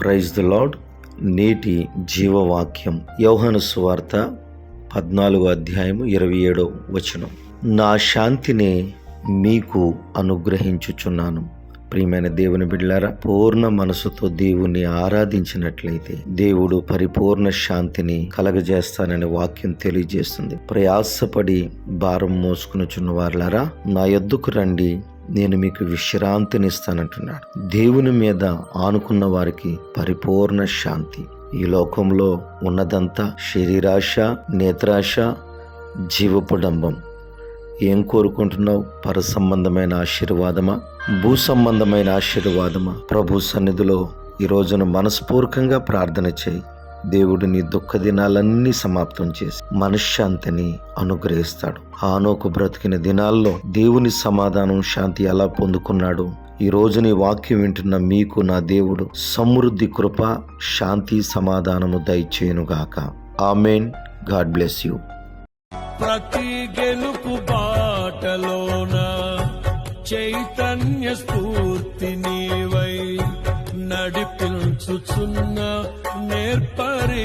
Praise the lord నేటి జీవవాక్యం యౌహను సువార్త పద్నాలుగో అధ్యాయము ఇరవై ఏడో వచనం. నా శాంతినే మీకు అనుగ్రహించుచున్నాను. ప్రియమైన దేవుని బిడ్డలారా పూర్ణ మనసుతో దేవుణ్ణి ఆరాధించినట్లయితే దేవుడు పరిపూర్ణ శాంతిని కలగజేస్తానని వాక్యం తెలియజేస్తుంది. ప్రయాసపడి భారం మోసుకునిచున్న వారులారా నా ఎద్దుకు రండి. నేను మీకు విశ్రాంతినిస్తానంటున్నాడు. దేవుని మీద ఆనుకున్న వారికి పరిపూర్ణ శాంతి. ఈ లోకంలో ఉన్నదంతా శరీరాశ నేత్రాశ జీవపుడంబం ఏం కోరుకుంటున్నావు? పర సంబంధమైన ఆశీర్వాదమా? భూ సంబంధమైన ఆశీర్వాదమా? ప్రభు సన్నిధిలో ఈ రోజున మనస్పూర్వకంగా ప్రార్థన చేయి. దేవుడు నీ దుఃఖ దినాలన్నీ సమాప్తం చేసి మనశ్శాంతిని అనుగ్రహిస్తాడు. ఆనోకు బ్రతికిన దినాల్లో దేవుని సమాధానం శాంతి ఎలా పొందుకున్నాడు? ఈ రోజు నీ వాక్యం వింటున్న మీకు నా దేవుడు సమృద్ధి కృప శాంతి సమాధానము దయచేయునుగాక ఆమెన్. God bless you. ప్రతి గెలుపు బాటలోన చైతన్య స్ఫూర్తి నీవై నడిపించుచున్న నేర్పరీ.